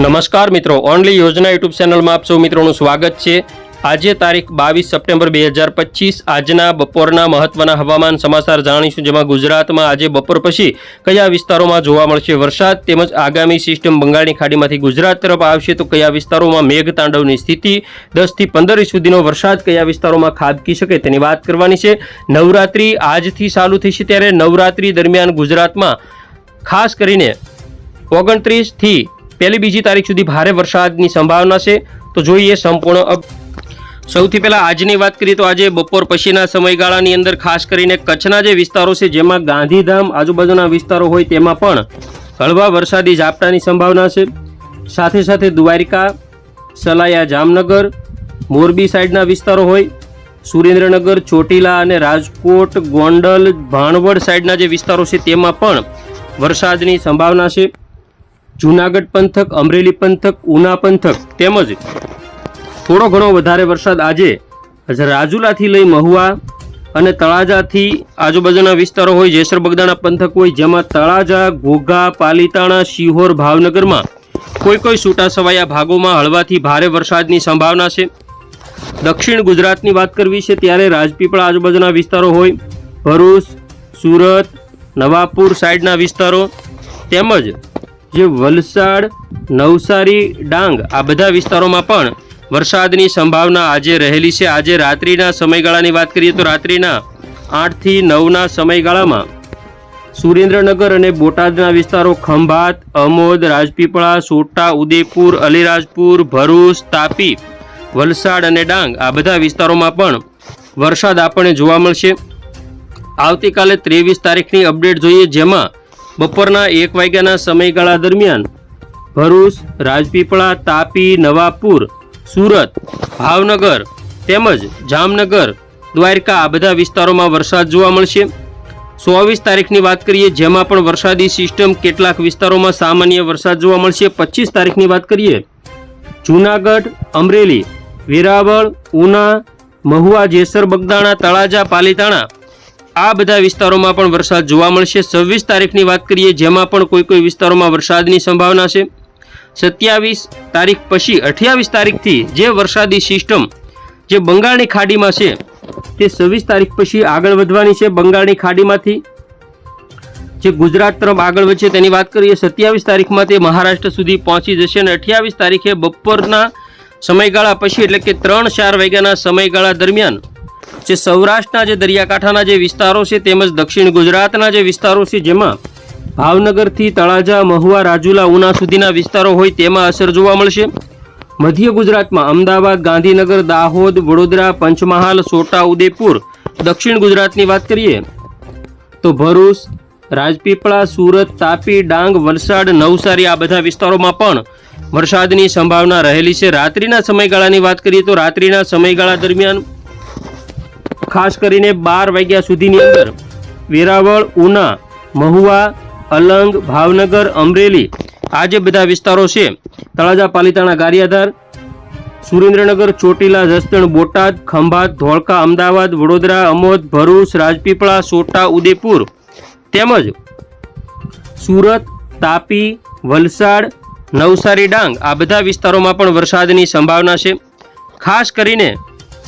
નમસ્કાર મિત્રો ઓનલી યોજના યુટ્યુબ ચેનલમાં આપ સૌ મિત્રોનું સ્વાગત છે. આજે તારીખ બાવીસ સપ્ટેમ્બર બે હજાર પચીસ. આજના બપોરના મહત્વના હવામાન સમાચાર જાણીશું, જેમાં ગુજરાતમાં આજે બપોર પછી કયા વિસ્તારોમાં જોવા મળશે વરસાદ તેમજ આગામી સિસ્ટમ બંગાળની ખાડીમાંથી ગુજરાત તરફ આવશે તો કયા વિસ્તારોમાં મેઘ તાંડવની સ્થિતિ દસથી પંદર સુધીનો વરસાદ કયા વિસ્તારોમાં ખાબકી શકે તેની વાત કરવાની છે. નવરાત્રી આજથી ચાલુ થશે ત્યારે નવરાત્રી દરમિયાન ગુજરાતમાં ખાસ કરીને ઓગણત્રીસથી પહેલી બીજી તારીખ સુધી ભારે વરસાદની સંભાવના છે. તો જોઈએ સંપૂર્ણ સૌથી પહેલા આજની વાત કરીએ તો આજે બપોર પછીના સમયગાળાની અંદર ખાસ કરીને કચ્છના જે વિસ્તારો છે, જેમાં ગાંધીધામ આજુબાજુના વિસ્તારો હોય તેમાં પણ હળવા વરસાદી ઝાપટાની સંભાવના છે. સાથે સાથે દ્વારિકા, સલાયા જામનગર, મોરબી સાઈડના વિસ્તારો હોય, સુરેન્દ્રનગર, ચોટીલા અને રાજકોટ, ગોંડલ, ભાણવડ સાઈડના જે વિસ્તારો છે, તેમાં પણ વરસાદની સંભાવના છે. જૂનાગઢ પંથક, અમરેલી પંથક, ઉના પંથક તેમજ થોડો ઘણો વધારે વરસાદ આજે રાજુલાથી લઈ મહુવા અને તળાજાથી આજુબાજુના વિસ્તારો હોય, જેસર બગદાણા પંથક હોય, જેમાં તળાજા, ઘોઘા, પાલીતાણા, શિહોર, ભાવનગરમાં કોઈ કોઈ છૂટાછવાયા ભાગોમાં હળવાથી ભારે વરસાદની સંભાવના છે. દક્ષિણ ગુજરાતની વાત કરવી છે ત્યારે રાજપીપળા આજુબાજુના વિસ્તારો હોય, ભરૂચ, સુરત, નવાપુર સાઈડના વિસ્તારો તેમજ જે વલસાડ, નવસારી, ડાંગ આ બધા વિસ્તારોમાં પણ વરસાદની સંભાવના આજે રહેલી છે. આજે રાત્રિના સમયગાળાની વાત કરીએ તો રાત્રિના આઠથી નવના સમયગાળામાં સુરેન્દ્રનગર અને બોટાદના વિસ્તારો ખંભાત, અમોદ, રાજપીપળા, સોટા, ઉદયપુર, અલીરાજપુર, ભરૂચ, તાપી, વલસાડ અને ડાંગ આ બધા વિસ્તારોમાં પણ વરસાદ આપણને જોવા મળશે. આવતીકાલે ત્રેવીસ તારીખની અપડેટ જોઈએ, જેમાં બપોરના એક વાગ્યાના સમયગાળા દરમિયાન ભરૂચ, રાજપીપળા, તાપી, નવાપુર સુરત, ભાવનગર તેમજ જામનગર, દ્વારકા આ બધા વિસ્તારોમાં વરસાદ જોવા મળશે. ચોવીસ તારીખની વાત કરીએ, જેમાં પણ વરસાદી સિસ્ટમ કેટલાક વિસ્તારોમાં સામાન્ય વરસાદ જોવા મળશે. પચીસ તારીખની વાત કરીએ, જૂનાગઢ, અમરેલી, વેરાવળ, ઉના, મહુવા, જેસર, બગદાણા, તળાજા, પાલીતાણા આ બધા વિસ્તારોમાં પણ વરસાદ જોવા મળશે. છવ્વીસ તારીખની વાત કરીએ, જેમાં પણ કોઈ કોઈ વિસ્તારોમાં વરસાદની સંભાવના છે. સત્યાવીસ તારીખ પછી, અઠ્યાવીસ તારીખથી જે વરસાદી સિસ્ટમ જે બંગાળની ખાડીમાં છે, તે છવ્વીસ તારીખ પછી આગળ વધવાની છે બંગાળની ખાડીમાંથી. જે ગુજરાત તરફ આગળ વધશે તેની વાત કરીએ, સત્યાવીસ તારીખમાં તે મહારાષ્ટ્ર સુધી પહોંચી જશે અને અઠ્યાવીસ તારીખે બપોરના સમયગાળા પછી, એટલે કે ત્રણ ચાર વાગ્યાના સમયગાળા દરમિયાન, જે સૌરાષ્ટ્રના જે દરિયાકાંઠાના જે વિસ્તારો છે તેમજ દક્ષિણ ગુજરાતના જે વિસ્તારો છે, જેમાં ભાવનગરથી તળાજા, મહુવા, રાજુલા, ઉના સુધીના વિસ્તારો હોય તેમાં અસર જોવા મળશે. મધ્ય ગુજરાતમાં અમદાવાદ, ગાંધીનગર, દાહોદ, વડોદરા, પંચમહાલ છોટા ઉદેપુર દક્ષિણ ગુજરાતની વાત કરીએ તો ભરૂચ, રાજપીપળા, સુરત, તાપી, ડાંગ, વલસાડ, નવસારી આ બધા વિસ્તારોમાં પણ વરસાદની સંભાવના રહેલી છે. રાત્રિના સમયગાળાની વાત કરીએ તો રાત્રિના સમયગાળા દરમિયાન ખાસ કરીને બાર વાગ્યા સુધીની અંદર વેરાવળ, ઉના, મહુવા અલંગ, ભાવનગર, અમરેલી. આ જે બધા વિસ્તારો છે. તળાજા પાલિતાણા ગારિયાધાર, સુરેન્દ્રનગર, ચોટીલા, જસદણ, બોટાદ, ખંભાત, ધોળકા, અમદાવાદ, વડોદરા, અમોદ, ભરૂચ, રાજપીપળા, સોટા ઉદેપુર તેમજ સુરત, તાપી, વલસાડ, નવસારી, ડાંગ આ બધા વિસ્તારોમાં પણ વરસાદની સંભાવના છે. ખાસ કરીને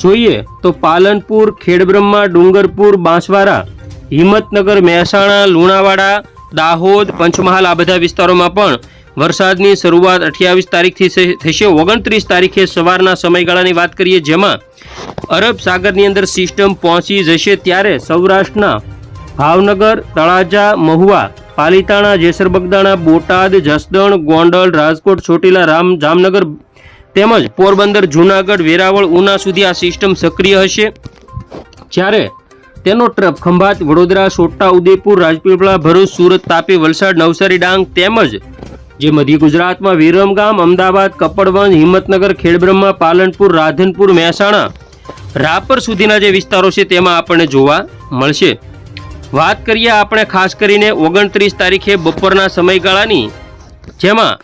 જોઈએ તો પાલનપુર, ખેડબ્રહ્મા, ડુંગરપુર, બાંસવાડા, હિંમતનગર, મહેસાણા, લુણાવાડા દાહોદ, પંચમહાલ આ બધા વિસ્તારોમાં પણ વરસાદની શરૂઆત અઠ્યાવીસ તારીખથી થશે. ઓગણત્રીસ તારીખે સવારના સમયગાળાની વાત કરીએ જેમાં અરબ સાગરની અંદર સિસ્ટમ પહોંચી જશે ત્યારે સૌરાષ્ટ્રના ભાવનગર, તળાજા, મહુવા, પાલીતાણા જેસર બગદાણા બોટાદ, જસદણ, ગોંડલ, રાજકોટ, ચોટીલા, રામ, જામનગર તેમજ પોરબંદર, જૂનાગઢ, વેરાવળ, ઉના સુધી આ સિસ્ટમ સક્રિય હશે. જ્યારે તેનો ટ્રપ ખંભાત, વડોદરા, સોટા, ઉદયપુર, રાજપીપળા, ભરૂચ, સુરત, તાપી, વલસાડ, નવસારી, ડાંગ તેમજ જે મધ્ય ગુજરાતમાં વિરમગામ, અમદાવાદ, કપડવંજ, હિંમતનગર, ખેડબ્રહ્મા, પાલનપુર, રાધનપુર, મહેસાણા રાપર સુધીના જે વિસ્તારો છે તેમાં આપણને જોવા મળશે. વાત કરીએ આપણે ખાસ કરીને ઓગણત્રીસ તારીખે બપોરના સમયગાળાની, જેમાં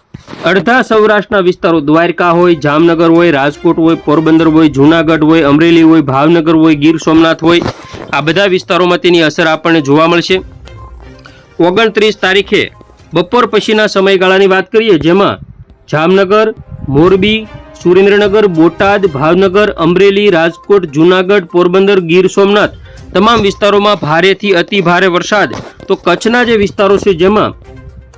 અડધા સૌરાષ્ટ્રના વિસ્તારો દ્વારકા હોય, જામનગર હોય, રાજકોટ હોય, પોરબંદર હોય, જૂનાગઢ હોય, અમરેલી હોય, ભાવનગર હોય, ગીર સોમનાથ હોય આ બધા વિસ્તારોમાં તેની અસર આપણને જોવા મળશે. ઓગણત્રીસ તારીખે બપોર પછીના સમયગાળાની વાત કરીએ, જેમાં જામનગર, મોરબી, સુરેન્દ્રનગર, બોટાદ, ભાવનગર, અમરેલી, રાજકોટ, જૂનાગઢ, પોરબંદર, ગીર સોમનાથ તમામ વિસ્તારોમાં ભારેથી અતિ ભારે વરસાદ. તો કચ્છના જે વિસ્તારો છે, જેમાં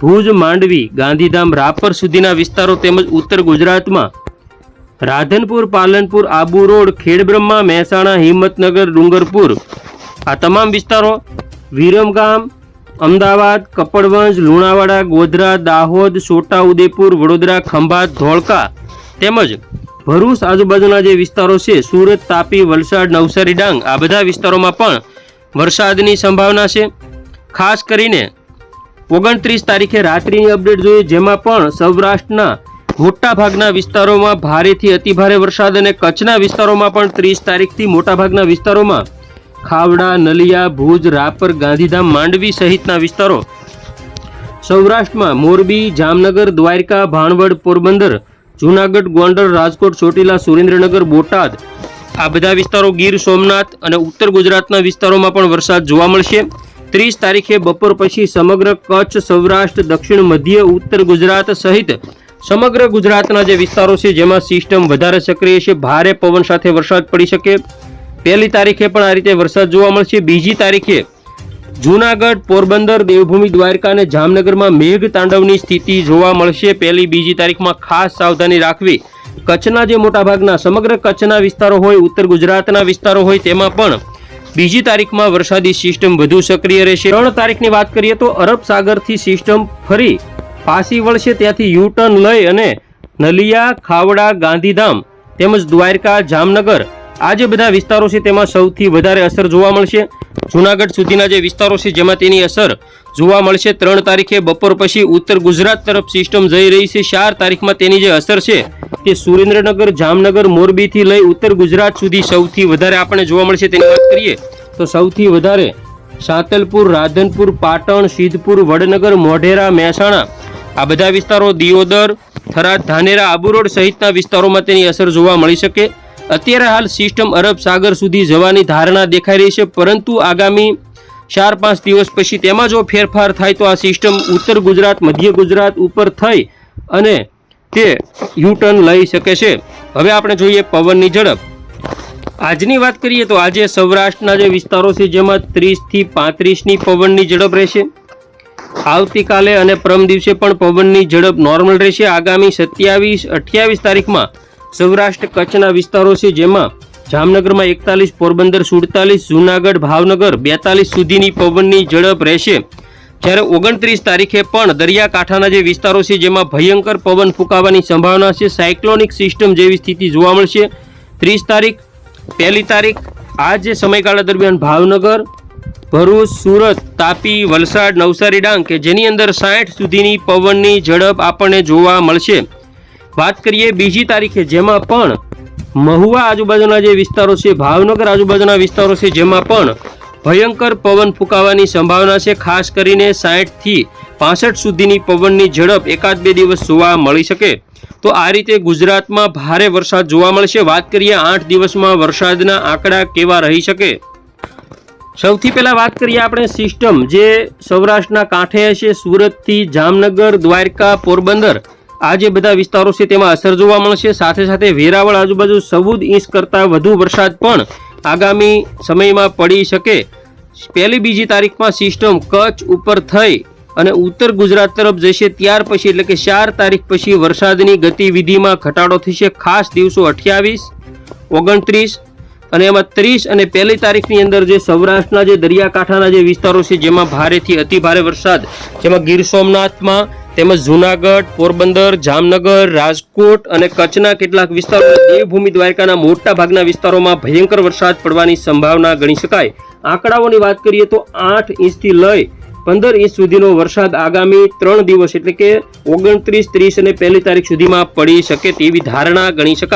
ભુજ, માંડવી, ગાંધીધામ, રાપર સુધીના વિસ્તારો તેમજ ઉત્તર ગુજરાતમાં રાધનપુર, પાલનપુર, આબુ રોડ, ખેડબ્રહ્મા, મહેસાણા, હિંમતનગર, ડુંગરપુર. આ તમામ વિસ્તારો વિરમગામ, અમદાવાદ, કપડવંજ, લુણાવાડા, ગોધરા, દાહોદ છોટાઉદેપુર વડોદરા, ખંભાત, ધોળકા તેમજ ભરૂચ આજુબાજુના જે વિસ્તારો છે, સુરત, તાપી, વલસાડ, નવસારી, ડાંગ, આ બધા વિસ્તારોમાં પણ વરસાદની સંભાવના છે. ખાસ કરીને ઓગણત્રીસ તારીખે રાત્રિની અપડેટ જોઈએ, જેમાં પણ સૌરાષ્ટ્રના મોટાભાગના વિસ્તારોમાં ભારેથી અતિભારે વરસાદ અને કચ્છના વિસ્તારોમાં પણ ત્રીસ તારીખથી મોટાભાગના વિસ્તારોમાં ખાવડા, નલિયા, ભુજ, રાપર, ગાંધીધામ, માંડવી સહિતના વિસ્તારો. સૌરાષ્ટ્રમાં મોરબી, જામનગર, દ્વારકા, ભાણવડ, પોરબંદર, જૂનાગઢ, ગોંડલ, રાજકોટ, ચોટીલા, સુરેન્દ્રનગર, બોટાદ આ બધા વિસ્તારો ગીર, સોમનાથ અને ઉત્તર ગુજરાતના વિસ્તારોમાં પણ વરસાદ જોવા મળશે. ત્રીસ તારીખે બપોર પછી સમગ્ર કચ્છ, સૌરાષ્ટ્ર, દક્ષિણ, મધ્ય, ઉત્તર ગુજરાત સહિત સમગ્ર ગુજરાતના જે વિસ્તારો છે, જેમાં સિસ્ટમ વધારે સક્રિય છે, ભારે પવન સાથે વરસાદ પડી શકે. પહેલી તારીખે પણ આ રીતે વરસાદ જોવા મળશે. બીજી તારીખે જૂનાગઢ, પોરબંદર, દેવભૂમિ, દ્વારકા અને જામનગરમાં મેઘ તાંડવની સ્થિતિ જોવા મળશે. પહેલી, બીજી તારીખમાં ખાસ સાવધાની રાખવી. કચ્છના જે મોટાભાગના, સમગ્ર કચ્છના વિસ્તારો હોય, ઉત્તર ગુજરાતના વિસ્તારો હોય, તેમાં પણ બીજી તારીખમાં વરસાદી સિસ્ટમ વધુ સક્રિય રહેશે. ત્રણ તારીખની વાત કરીએ તો અરબ સાગરથી સિસ્ટમ ફરી પાછી વળશે ત્યાંથી યુ ટર્ન લઈ અને નલિયા, ખાવડા, ગાંધીધામ તેમજ દ્વારકા, જામનગર આ જે બધા વિસ્તારો છે તેમાં સૌથી વધારે અસર જોવા મળશે. જૂનાગઢ સુધીના જે વિસ્તારો છે જેમાં તેની અસર જોવા મળશે. ત્રણ તારીખે બપોર પછી ઉત્તર ગુજરાત તરફ સિસ્ટમ જઈ રહી છે. ચાર તારીખમાં તેની જે અસર છે તે સુરેન્દ્રનગર, જામનગર, મોરબીથી લઈ ઉત્તર ગુજરાત સુધી સૌથી વધારે આપણે જોવા મળશે. તેની વાત કરીએ તો સૌથી વધારે સાતલપુર, રાધનપુર, પાટણ, સિદ્ધપુર, વડનગર, મોઢેરા, મહેસાણા આ બધા વિસ્તારો દિયોદર, થરાદ, ધાનેરા, આબુ રોડ સહિતના વિસ્તારોમાં તેની અસર જોવા મળી શકે. અત્યારે હાલ સિસ્ટમ અરબ સાગર સુધી જવાની ધારણા દેખાઈ રહી છે, પરંતુ આગામી ચાર પાંચ દિવસ પછી તેમાં જો ફેરફાર થાય તો આ સિસ્ટમ ઉત્તર ગુજરાત, મધ્ય ગુજરાત ઉપર થઈ અને તે યુ ટર્ન લઈ શકે છે. હવે આપણે જોઈએ પવનની ઝડપ. આજની વાત કરીએ તો આજે સૌરાષ્ટ્રના જે વિસ્તારો છે, જેમાં ત્રીસથી પાંત્રીસની પવનની ઝડપ રહેશે. આવતીકાલે અને પરમ દિવસે પણ પવનની ઝડપ નોર્મલ રહેશે. આગામી સત્યાવીસ, અઠ્યાવીસ તારીખમાં સૌરાષ્ટ્ર કચ્છના વિસ્તારો છે જેમાં જામનગરમાં એકતાલીસ, પોરબંદર સુડતાલીસ, જૂનાગઢ, ભાવનગર બેતાલીસ સુધીની પવનની ઝડપ રહેશે. જ્યારે ઓગણત્રીસ તારીખે પણ દરિયાકાંઠાના જે વિસ્તારો છે જેમાં ભયંકર પવન ફૂંકાવાની સંભાવના છે, સાયક્લોનિક સિસ્ટમ જેવી સ્થિતિ જોવા મળશે. ત્રીસ તારીખ, પહેલી તારીખ, આ જે સમયગાળા દરમિયાન ભાવનગર ભરૂચ, સુરત, તાપી, વલસાડ, નવસારી ડાંગ કે જેની અંદર સાઠ સુધીની પવનની ઝડપ આપણને જોવા મળશે. વાત કરીએ બીજી તારીખે, જેમાં પણ મહુવા આજુબાજુના જે વિસ્તારો છે, ભાવનગર આજુબાજુના વિસ્તારો છે, જેમાં પણ ભયંકર પવન ફૂંકાવાની સંભાવના છે. ખાસ કરીને સાઠથી પાસઠ સુધીની પવનની ઝડપ એકાદ બે દિવસ જોવા મળી શકે. તો આ રીતે ગુજરાતમાં ભારે વરસાદ જોવા મળશે. વાત કરીએ આઠ દિવસમાં વરસાદના આંકડા કેવા રહી શકે? સૌથી પહેલા વાત કરીએ આપણે સિસ્ટમ જે સૌરાષ્ટ્રના કાંઠે હશે સુરતથી જામનગર, દ્વારકા, પોરબંદર. આ જે બધા વિસ્તારો છે તેમાં અસર જોવા મળશે. સાથે સાથે વેરાવળ આજુબાજુ સૌદ ઇંચ કરતાં વધુ વરસાદ પણ આગામી સમયમાં પડી શકે. પહેલી બીજી તારીખમાં સિસ્ટમ કચ્છ ઉપર થઈ અને ઉત્તર ગુજરાત તરફ જશે. ત્યાર પછી એટલે કે ચાર તારીખ પછી વરસાદની ગતિવિધિમાં ઘટાડો થશે. ખાસ દિવસો અઠ્યાવીસ, ઓગણત્રીસ અને એમાં ત્રીસ અને પહેલી તારીખની અંદર જે સૌરાષ્ટ્રના જે દરિયાકાંઠાના જે વિસ્તારો છે, જેમાં ભારેથી અતિ ભારે વરસાદ, જેમાં ગીર સોમનાથમાં તેમજ જૂનાગઢ, પોરબંદર, જામનગર, રાજકોટ અને કચ્છના કેટલાક વિસ્તારો દેવભૂમિ દ્વારકાના મોટા ભાગના વિસ્તારોમાં ભયંકર વરસાદ પડવાની સંભાવના ગણી શકાય. આંકડાઓની વાત કરીએ તો આઠ ઇંચથી લઈ પંદર ઇંચ સુધીનો વરસાદ આગામી ત્રણ દિવસ એટલે કે ઓગણત્રીસ, ત્રીસ અને પહેલી તારીખ સુધીમાં પડી શકે તેવી ધારણા ગણી શકાય.